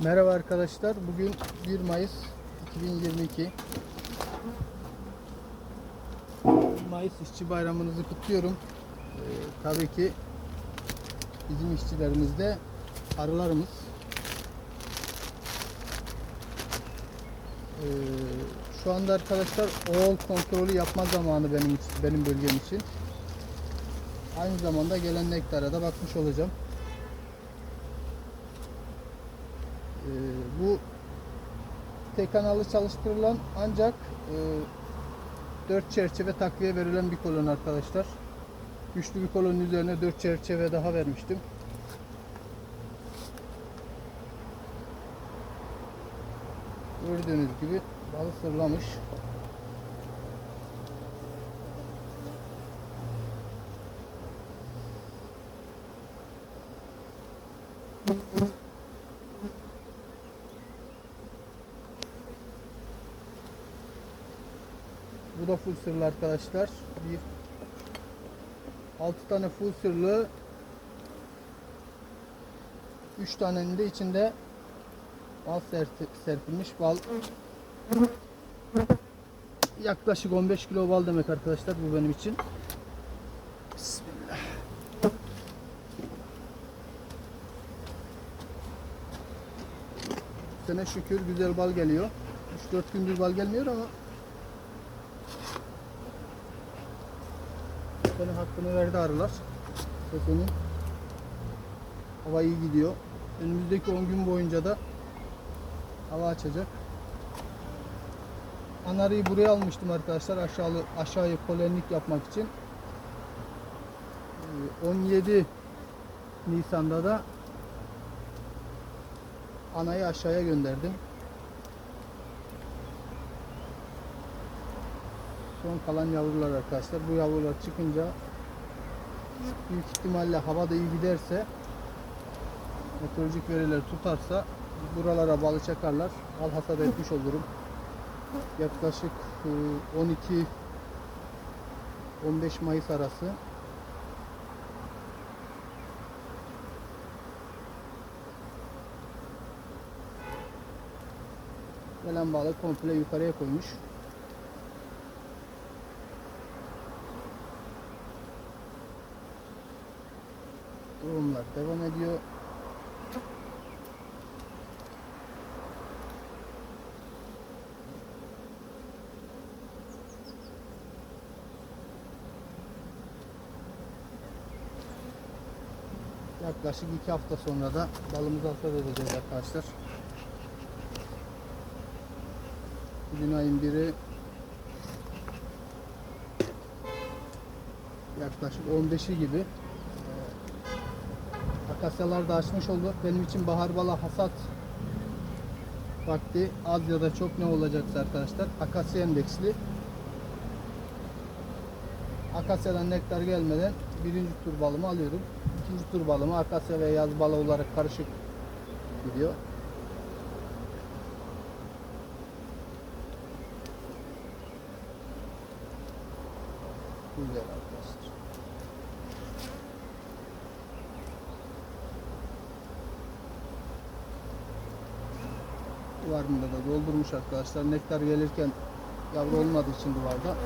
Merhaba arkadaşlar. Bugün 1 Mayıs 2022. 1 Mayıs İşçi Bayramınızı kutluyorum. Ee, tabii ki bizim işçilerimiz de arılarımız. Ee, şu anda arkadaşlar oğul kontrolü yapma zamanı benim benim bölgem için. Aynı zamanda gelen nektara da bakmış olacağım. Ee, bu tek kanalı çalıştırılan ancak e, 4 çerçeve takviye verilen bir kolon arkadaşlar. Güçlü bir kolonun üzerine 4 çerçeve daha vermiştim. Gördüğünüz gibi balı sırlamış. Bu da full sırlı arkadaşlar. Bir 6 tane full sırlı 3 tanenin de içinde bal serpilmiş bal yaklaşık 15 kilo bal demek arkadaşlar bu benim için. Bismillah. Bu sene şükür güzel bal geliyor. 3-4 gündür bal gelmiyor ama Senin hakkını verdi arılar. Sezonun hava iyi gidiyor. Önümüzdeki 10 gün boyunca da hava açacak. Anarıyı buraya almıştım arkadaşlar aşağı aşağıya polenlik yapmak için. Ee, 17 Nisan'da da anayı aşağıya gönderdim. Son kalan yavrular arkadaşlar. Bu yavrular çıkınca büyük ihtimalle hava da iyi giderse meteorolojik veriler tutarsa buralara balı çakarlar. Al hasat etmiş olurum. Yaklaşık e, 12 15 Mayıs arası gelen balı komple yukarıya koymuş. Durumlar devam ediyor. Yaklaşık iki hafta sonra da balımızı hasat edeceğiz arkadaşlar. Bugün ayın biri yaklaşık 15'i gibi Akasyalar da açmış oldu. Benim için bahar bala hasat vakti az ya da çok ne olacaksa arkadaşlar akasya endeksli akasyadan nektar gelmeden birinci tur balımı alıyorum. İkinci tur balımı akasya ve yaz balı olarak karışık gidiyor. Güzel arkadaşlar. Duvarında da doldurmuş arkadaşlar. Nektar gelirken yavru olmadığı için duvarda.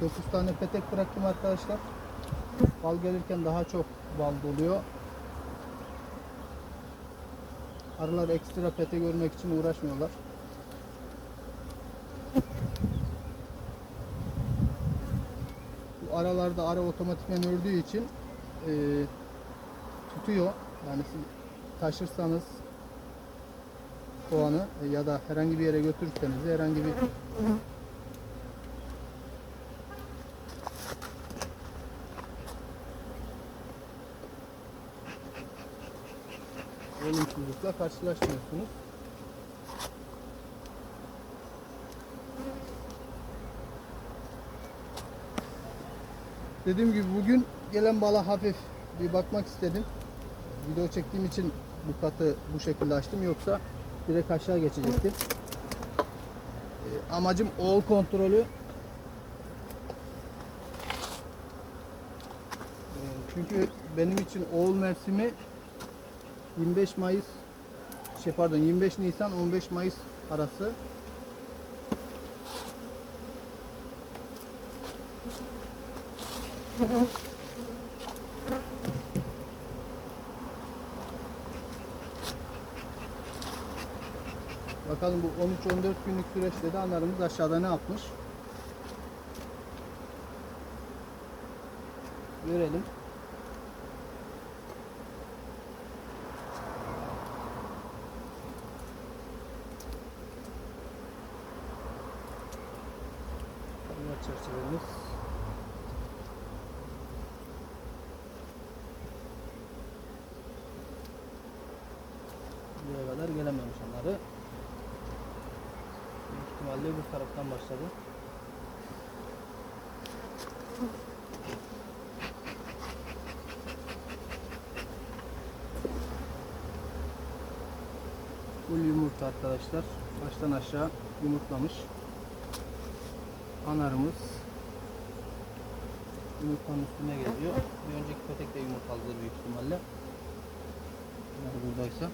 Dokuz tane petek bıraktım arkadaşlar. Bal gelirken daha çok bal doluyor. Arılar ekstra pete görmek için uğraşmıyorlar. Aralarda ara otomatikmen ördüğü için e, tutuyor. Yani siz taşırsanız kovanı e, ya da herhangi bir yere götürürseniz herhangi bir olumsuzlukla karşılaşmıyorsunuz. Dediğim gibi bugün gelen bala hafif bir bakmak istedim. Video çektiğim için bu katı bu şekilde açtım yoksa direkt aşağı geçecektim. Ee, amacım oğul kontrolü Çünkü benim için oğul mevsimi 25 Mayıs şey pardon 25 Nisan 15 Mayıs arası. Bakalım bu 13-14 günlük süreçte de analarımız aşağıda ne yapmış? Görelim. Çerçevemiz. Buraya kadar gelememiş onları. Büyük bu taraftan başladı. Full yumurta arkadaşlar. Baştan aşağı yumurtlamış. Anarımız yumurtanın üstüne geliyor. Bir önceki petek de yumurtladı büyük ihtimalle. Eğer buradaysa.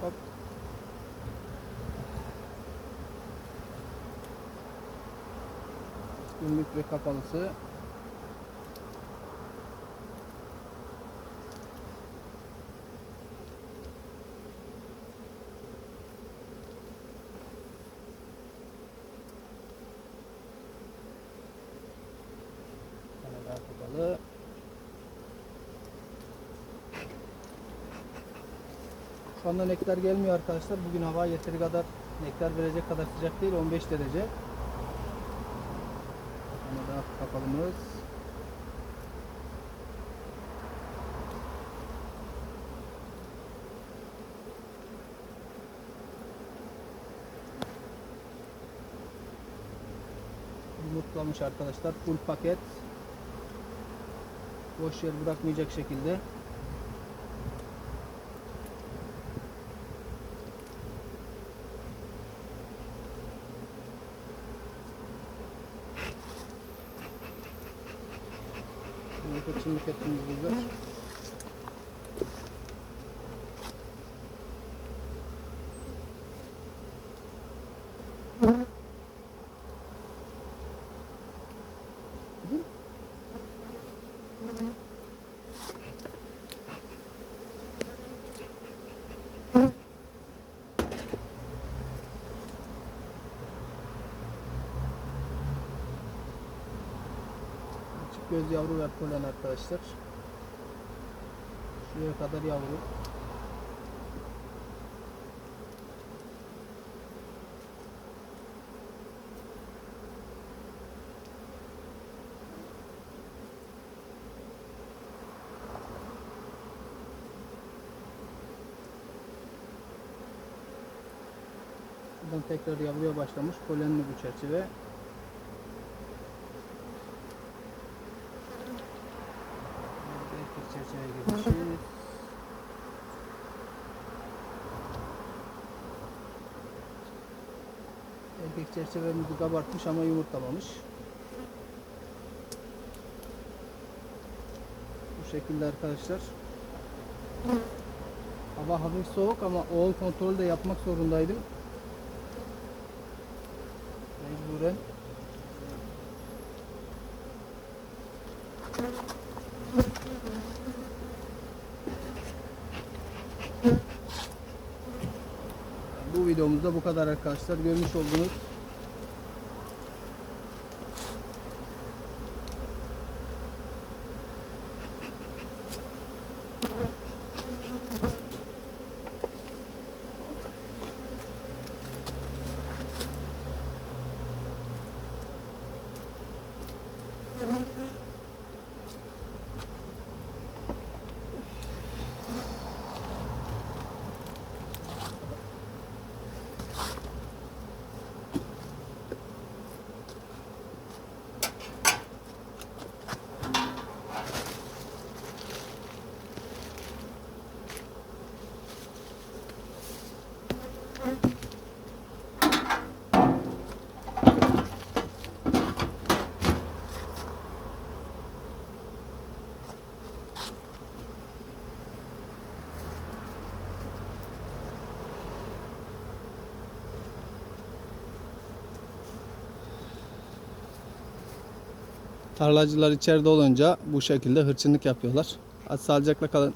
Hop. Günlük ve kapalısı. Kapalı. Şu anda nektar gelmiyor arkadaşlar. Bugün hava yeteri kadar nektar verecek kadar sıcak değil. 15 derece. Daha kapalımız. Yumurtlamış arkadaşlar. Full paket. Boş yer bırakmayacak şekilde. Yumurta çimdik etimiz burada. Küçük göz yavru ve polen arkadaşlar. Şuraya kadar yavru. Buradan tekrar yavruya başlamış. Polenli bu çerçeve. Erkek çerçevemizi kabartmış ama yumurtlamamış. Bu şekilde arkadaşlar. Hava hafif soğuk ama oğul kontrolü de yapmak zorundaydım. Mecburen. Bu videomuzda bu kadar arkadaşlar. Görmüş olduğunuz Tarlacılar içeride olunca bu şekilde hırçınlık yapıyorlar. Hadi sağlıcakla kalın.